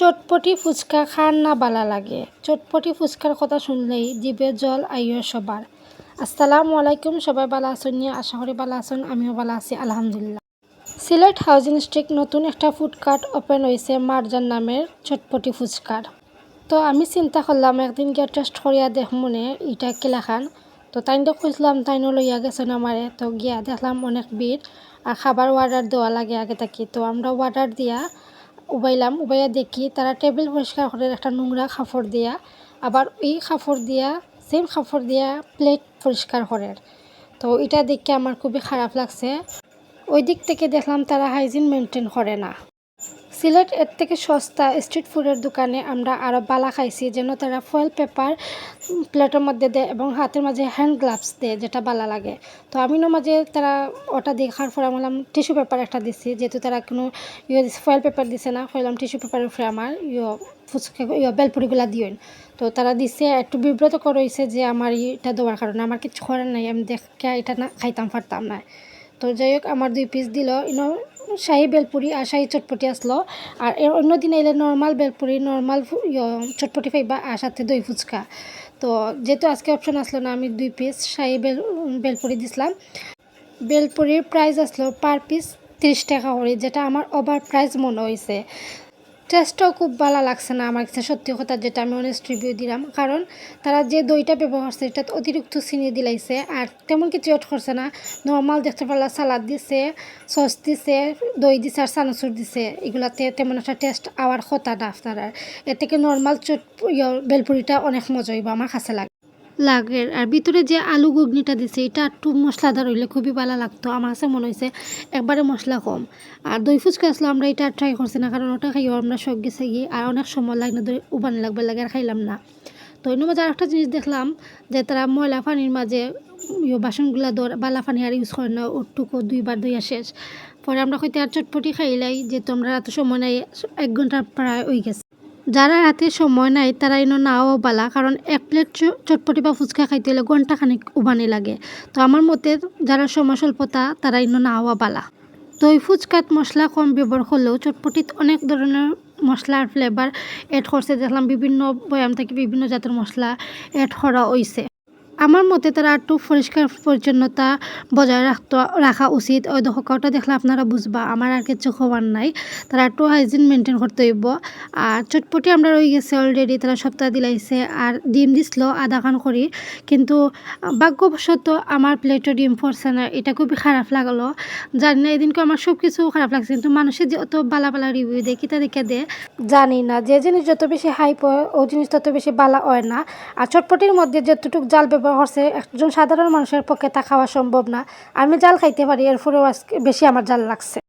চটপটি ফুচকা খান না বালা লাগে। চটপটি ফুচকার কথা শুনলেই জিভে জল আইয় সবার আসসালামু আলাইকুম, সবাই ভালো আছেন নিয়ে আশা করি বালা আছেন, আমিও ভালো আছি, আলহামদুলিল্লাহ। সিলেট হাউজিং স্ট্রিট নতুন একটা ফুডকার্ট ওপেন হয়েছে মারজান নামের চটপটি ফুচকার তো আমি চিন্তা করলাম একদিন গিয়ে টেস্ট করিয়া দেখ মনে, ইটা কিলাখান তো তাইনটা খুঁজলাম তাইনও লইয়া গেছেন আমারে তো গিয়া দেখলাম অনেক ভিড় আর খাবার অর্ডার দেওয়া লাগে আগে থাকি। তো আমরা অর্ডার দিয়া উবাইলাম, উবাইয়া দেখি তারা টেবিল পরিষ্কার করে একটা নোংরা খাফড় দিয়া, আবার ওই খাফড় দিয়া সেম কাপড় দিয়া প্লেট পরিষ্কার করে তো এটা দেখে আমার খুবই খারাপ লাগছে। ওই দিক থেকে দেখলাম তারা হাইজিন মেনটেন করে না। সিলেট এর থেকে সস্তা স্ট্রিট ফুডের দোকানে আমরা আরও বালা খাইছি, যেন তারা ফয়েল পেপার প্লেটের মধ্যে দেয় এবং হাতের মাঝে হ্যান্ড গ্লাভস দেয়, যেটা বালা লাগে। তো আমিও মাঝে তারা ওটা দেখার পরে আমি টিস্যু পেপার একটা দিছি। যেহেতু তারা কোনো ইয়ে দিছে ফয়েল পেপার দিছে না কইলাম টিস্যু পেপারের উপরে আমার ইয়ে ফুচকা ইয়ে বেলপুরিগুলা দিয়েন। তো তারা দিছে, একটু বিব্রত করেছে যে আমার এটা দেওয়ার কারণে। আমার কিছু করার নাই, আমি দেখে এটা না খাইতাম পারতাম না। তো যাই হোক, আমার দুই পিস দিল ইনো শাহি বেলপুরি আর শাহি চটপটি আসলো। আর এর অন্য দিন এলে নর্মাল বেলপুরি নর্মাল চটপটি ফাইবা আর সাথে দই ফুচকা। তো যেহেতু আজকে অপশন আসলো না, আমি দুই পিস শাহি বেল বেলপুরি দিছিলাম। বেলপুরির প্রাইস আসলো পার পিস তিরিশ টাকা করে, যেটা আমার ওভার প্রাইস মনে হয়েছে টেস্টটাও খুব ভালো লাগছে না আমার কাছে সত্যি কথা যেটা আমি অনেস্ট রিভিউ দিলাম। কারণ তারা যে দইটা ব্যবহার করছে এটা অতিরিক্ত চিনি দিলাইছে আর তেমন কিছু অ্যাড করছে না। নর্মাল দেখতে পারলাম সালাদ দিছে সস দিছে দই দিছে আর চানাচুর দিছে। এগুলাতে তেমন একটা টেস্ট আওয়ার কথা না আর এর থেকে নর্মাল চট ইয়ে, বেলপুরিটা অনেক মজা হইব আমার কাছে লাগে। লাগে। আর ভিতরে যে আলু ঘুগনিটা দিছে, এটা একটু মশলাদার হইলে খুবই ভালো লাগতো। আমার কাছে মনে হয়েছে একবারে মশলা কম। আর দই ফুচকা আসলে আমরা এটা ট্রাই করছি না, কারণ ওটা খাইও আমরা শখ গেছে গিয়ে, আর অনেক সময় লাগে না উবানি লাগবে লাগে আর খাইলাম না। তো অন্য মাঝে আরেকটা জিনিস দেখলাম, যে তারা ময়লা পানির মাঝে ইয়ে বাসনগুলা দর বালা পানি আর ইউজ করে না, ওটুকু দুইবার ধুইয়া শেষ। পরে আমরা হয়তো আর চটপটি খাইলাই, যেহেতু আমরা এত সময় নাই, এক ঘণ্টা প্রায় হয়ে গেছে। যারা রাতে সময় নাই তারা এনো নাও বালা, কারণ এক প্লেট চটপটি বা ফুচকা খাইতে হলে ঘণ্টা খানিক উবানি লাগে। তো আমার মতে যারা সময় স্বল্পতা তারা এনো নাওয়া বালা। দই ফুচকাত মশলা কম ব্যবহার করলেও চটপটিত অনেক ধরনের মশলার ফ্লেভার এড করছে। দেখলাম বিভিন্ন বয়াম থেকে বিভিন্ন জাতের মশলা এড করা হয়েছে আমার মতে তারা একটু পরিষ্কার পরিচ্ছন্নতা বজায় রাখতে, রাখা উচিত। ওই দশকাটা দেখলে আপনারা বুঝবা, আমার আর কিছু খবর নাই। তারা একটু হাইজিন মেনটেন করতে হইব। আর চটপটি আমরা রয়ে গেছে অলরেডি তারা সপ্তাহ দিলাইছে। আর ডিম দিছিল, আধা খান করি। কিন্তু ভাগ্যবশত আমার প্লেটও ডিম পড়ছে না, এটা খুবই খারাপ লাগল। জানি না, এদিনকে আমার সব কিছু খারাপ লাগছে, কিন্তু মানুষের যে অত বালা বালা রিভিউ দেয়, কিতা দেখে দেয়, জানি না। যে জিনিস যত বেশি হাইপ হয়, ও জিনিস তত বেশি বালা হয় না। আর চটপটির মধ্যে যতটুকু জাল ব্যবহার করছে একজন সাধারণ মানুষের পক্ষে তা খাওয়া সম্ভব না। আমি জাল খাইতে পারি, এরপরেও আজকে বেশি আমার জাল লাগছে।